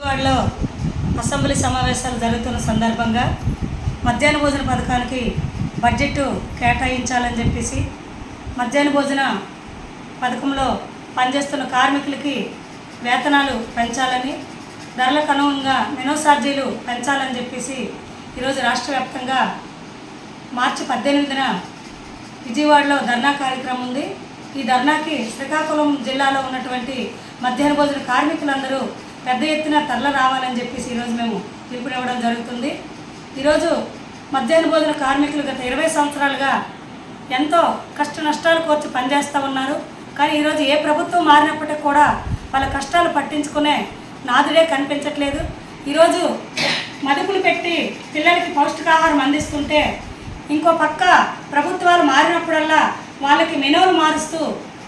విజయవాడలో అసెంబ్లీ సమావేశాలు జరుగుతున్న సందర్భంగా మధ్యాహ్న భోజన పథకానికి బడ్జెట్ కేటాయించాలని చెప్పేసి మధ్యాహ్న భోజన పథకంలో పనిచేస్తున్న కార్మికులకి వేతనాలు పెంచాలని ధరలకు అనుగుణంగా మెనో ఛార్జీలు పెంచాలని చెప్పేసి ఈరోజు రాష్ట్ర వ్యాప్తంగా మార్చి పద్దెనిమిదిన విజయవాడలో ధర్నా కార్యక్రమం ఉంది. ఈ ధర్నాకి శ్రీకాకుళం జిల్లాలో ఉన్నటువంటి మధ్యాహ్న భోజన కార్మికులందరూ పెద్ద ఎత్తున తరల రావాలని చెప్పేసి ఈరోజు మేము పిలుపునివ్వడం జరుగుతుంది. ఈరోజు మధ్యాహ్న భోజన కార్మికులు గత ఇరవై సంవత్సరాలుగా ఎంతో కష్ట నష్టాలు కోర్చి పనిచేస్తూ ఉన్నారు. కానీ ఈరోజు ఏ ప్రభుత్వం మారినప్పటికీ కూడా వాళ్ళ కష్టాలు పట్టించుకునే నాదుడే కనిపించట్లేదు. ఈరోజు మదుపులు పెట్టి పిల్లలకి పౌష్టికాహారం అందిస్తుంటే ఇంకో పక్క ప్రభుత్వాలు మారినప్పుడల్లా వాళ్ళకి మెనువులు మారుస్తూ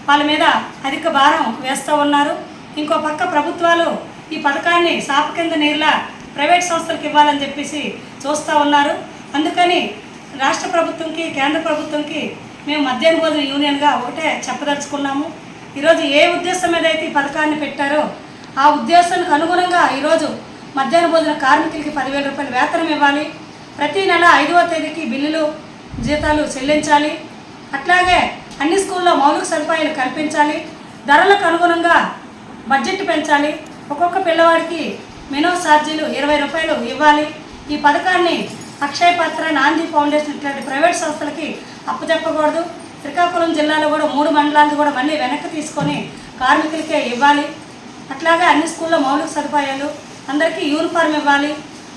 వాళ్ళ మీద అధిక భారం వేస్తూ ఉన్నారు. ఇంకో పక్క ప్రభుత్వాలు ఈ పథకాన్ని సాప కింద నీరులా ప్రైవేట్ సంస్థలకు ఇవ్వాలని చెప్పేసి చూస్తూ ఉన్నారు. అందుకని రాష్ట్ర ప్రభుత్వంకి కేంద్ర ప్రభుత్వంకి మేము మధ్యాహ్న భోజన యూనియన్గా ఒకటే చెప్పదలుచుకున్నాము. ఈరోజు ఏ ఉద్దేశం మీద అయితే ఈ పథకాన్ని పెట్టారో ఆ ఉద్దేశానికి అనుగుణంగా ఈరోజు మధ్యాహ్న భోజన కార్మికులకి పదివేల రూపాయల వేతనం ఇవ్వాలి. ప్రతి నెల ఐదవ తేదీకి బిల్లులు జీతాలు చెల్లించాలి. అట్లాగే అన్ని స్కూల్లో మౌలిక సదుపాయాలు కల్పించాలి. ధరలకు అనుగుణంగా బడ్జెట్ పెంచాలి. ఒక్కొక్క పిల్లవాడికి మెనో ఛార్జీలు ఇరవై రూపాయలు ఇవ్వాలి. ఈ పథకాన్ని అక్షయపత్ర నాంది ఫౌండేషన్ ఇట్లాంటి ప్రైవేట్ సంస్థలకి అప్పచెప్పకూడదు శ్రీకాకుళం జిల్లాలో కూడా మూడు మండలాలు కూడా మళ్ళీ వెనక్కి తీసుకొని కార్మికులకే ఇవ్వాలి. అట్లాగే అన్ని స్కూల్లో మౌలిక సదుపాయాలు అందరికీ యూనిఫామ్ ఇవ్వాలి.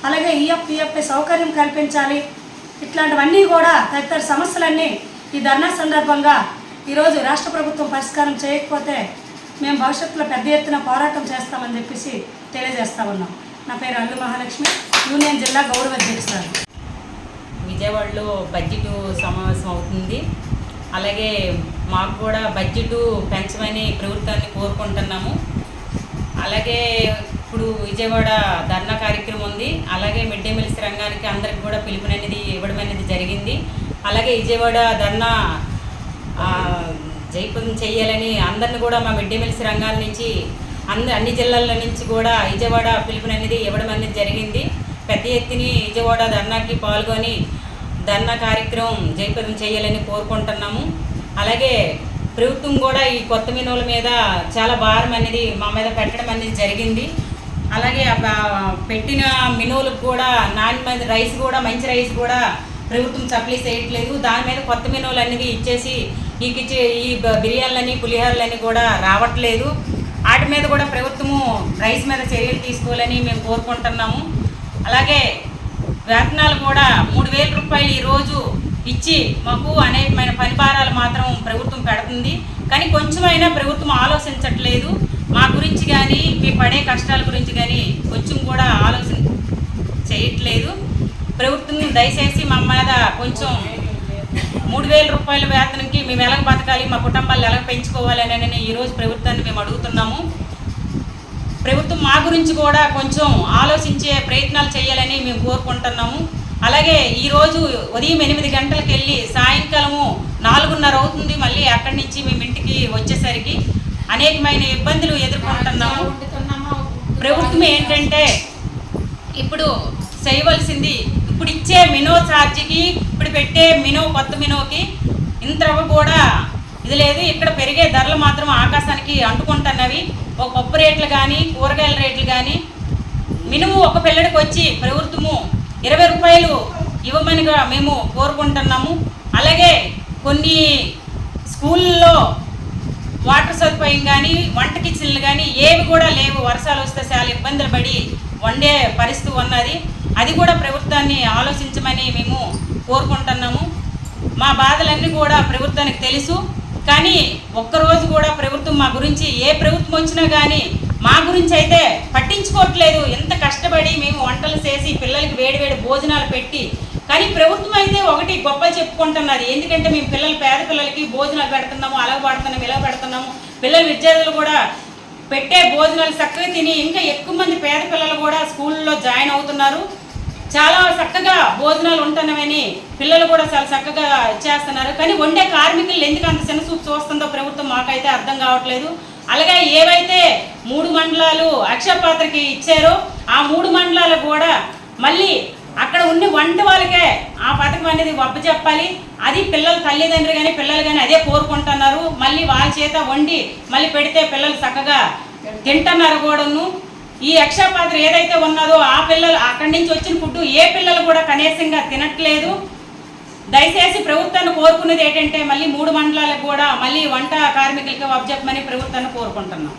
అలాగే ఈఎఫ్ సౌకర్యం కల్పించాలి. ఇట్లాంటివన్నీ కూడా తదితర సమస్యలన్నీ ఈ ధర్నా సందర్భంగా ఈరోజు రాష్ట్ర ప్రభుత్వం పరిష్కారం చేయకపోతే మేము భవిష్యత్తులో పెద్ద ఎత్తున పోరాటం చేస్తామని చెప్పేసి తెలియజేస్తా ఉన్నాం. నా పేరు అల్లు మహాలక్ష్మి యూనియన్ జిల్లా గౌరవ అధ్యక్షురాలు విజయవాడలో బడ్జెట్ సమావేశం అవుతుంది. అలాగే మాకు కూడా బడ్జెట్ పెంచమని ప్రభుత్వాన్ని కోరుకుంటున్నాము. అలాగే ఇప్పుడు విజయవాడ ధర్నా కార్యక్రమం ఉంది. అలాగే మిడ్ డే మీల్స్ రంగానికి అందరికి కూడా పిలుపుననేది ఇవ్వడం అనేది జరిగింది. అలాగే విజయవాడ ధర్నా ఆ, చేయాలని అందరిని కూడా మా మిడ్ డే మీల్స్ రంగాల నుంచి అంద అన్ని జిల్లాల నుంచి కూడా విజయవాడ పిలుపుననేది ఇవ్వడం అనేది జరిగింది. పెద్ద ఎత్తిని విజయవాడ ధర్నాకి పాల్గొని ధర్నా కార్యక్రమం జయప్రదం చేయాలని కోరుకుంటున్నాము. అలాగే ప్రభుత్వం కూడా ఈ కొత్త మినువుల మీద చాలా భారం అనేది మా మీద పెట్టడం అనేది జరిగింది. అలాగే పెట్టిన మినువులకు కూడా నాణ్యమైన రైస్ కూడా మంచి రైస్ కూడా ప్రభుత్వం సప్లై చేయట్లేదు. దాని మీద కొత్త మినువులు అనేది ఇచ్చేసి ఈ ఇచ్చే ఈ బిర్యానీలని పులిహోరలని కూడా రావట్లేదు. వాటి మీద కూడా ప్రభుత్వము రైస్ మీద చర్యలు తీసుకోవాలని మేము కోరుకుంటున్నాము. అలాగే వేతనాలు కూడా మూడు వేల రూపాయలు ఈరోజు ఇచ్చి మాకు అనేకమైన పనిభారాలు మాత్రం ప్రభుత్వం పెడుతుంది. కానీ కొంచెమైనా ప్రభుత్వం ఆలోచించట్లేదు. మా గురించి కానీ మీ పడే కష్టాల గురించి కానీ కొంచెం కూడా ఆలోచన చేయట్లేదు. ప్రభుత్వం దయచేసి మా మీద కొంచెం మూడు వేల రూపాయల వేతనంకి మేము ఎలాగ బతకాలి మా కుటుంబాలు ఎలాగ పెంచుకోవాలి అని ఈరోజు ప్రభుత్వాన్ని మేము అడుగుతున్నాము. ప్రభుత్వం మా గురించి కూడా కొంచెం ఆలోచించే ప్రయత్నాలు చేయాలని మేము కోరుకుంటున్నాము. అలాగే ఈరోజు ఉదయం ఎనిమిది గంటలకు వెళ్ళి సాయంకాలము నాలుగున్నర అవుతుంది మళ్ళీ అక్కడి నుంచి మేము ఇంటికి వచ్చేసరికి అనేకమైన ఇబ్బందులు ఎదుర్కొంటున్నాము. ప్రభుత్వం ఏంటంటే ఇప్పుడు చేయవలసింది ఇప్పుడు ఇచ్చే మినో ఛార్జీకి ఇప్పుడు పెట్టే మినో కొత్త మినోకి ఇంత రవ్వ కూడా ఇది లేదు. ఇక్కడ పెరిగే ధరలు మాత్రం ఆకాశానికి అంటుకుంటున్నవి. ఒక పప్పు రేట్లు కానీ కూరగాయల రేట్లు కానీ మినుము ఒక పిల్లడికి వచ్చి ప్రవృత్తము ఇరవై రూపాయలు ఇవ్వమనిగా మేము కోరుకుంటున్నాము. అలాగే కొన్ని స్కూల్లో వాటర్ సదుపాయం కానీ వంట కిచెన్లు కానీ ఏవి కూడా లేవు. వర్షాలు వస్తే చాలా ఇబ్బందులు పడి వండే పరిస్థితి ఉన్నది. అది కూడా ప్రభుత్వాన్ని ఆలోచించమని మేము కోరుకుంటున్నాము. మా బాధలన్నీ కూడా ప్రభుత్వానికి తెలుసు. కానీ ఒక్కరోజు కూడా ప్రభుత్వం మా గురించి ఏ ప్రభుత్వం వచ్చినా కానీ మా గురించి అయితే పట్టించుకోవట్లేదు. ఎంత కష్టపడి మేము వంటలు చేసి పిల్లలకి వేడివేడి భోజనాలు పెట్టి కానీ ప్రభుత్వం అయితే ఒకటి గొప్ప చెప్పుకుంటున్నది. ఎందుకంటే మేము పిల్లలు పేద పిల్లలకి భోజనాలు పెడుతున్నాము అలా పడుతున్నాము ఇలా పెడుతున్నాము. పిల్లల విద్యార్థులు కూడా పెట్టే భోజనాలు చక్కగా తిని ఇంకా ఎక్కువ మంది పేద పిల్లలు కూడా స్కూల్లో జాయిన్ అవుతున్నారు. చాలా చక్కగా భోజనాలు ఉంటున్నామని పిల్లలు కూడా చాలా చక్కగా చేస్తున్నారు. కానీ వండే కార్మికులు ఎందుకు అంత చిన్న చూపు చూస్తుందో ప్రభుత్వం మాకైతే అర్థం కావట్లేదు. అలాగే ఏవైతే మూడు మండలాలు అక్షయపాత్రకి ఇచ్చారో ఆ మూడు మండలాలు కూడా మళ్ళీ అక్కడ ఉన్న వంటి వాళ్ళకే ఆ పథకం అనేది వబ్బ చెప్పాలి. అది పిల్లల తల్లిదండ్రులు కానీ పిల్లలు కానీ అదే కోరుకుంటున్నారు. మళ్ళీ వాళ్ళ చేత వండి మళ్ళీ పెడితే పిల్లలు చక్కగా తింటున్నారు కూడాను. ఈ అక్షయపాత్ర ఏదైతే ఉన్నదో ఆ పిల్లలు అక్కడి నుంచి వచ్చిన ఫుడ్ ఏ పిల్లలు కూడా కనీసంగా తినట్లేదు. దయచేసి ప్రభుత్వాన్ని కోరుకునేది ఏంటంటే మళ్ళీ మూడు మండలాలకు కూడా మళ్ళీ వంట కార్మికులకి చెప్పమని ప్రభుత్వాన్ని కోరుకుంటున్నాం.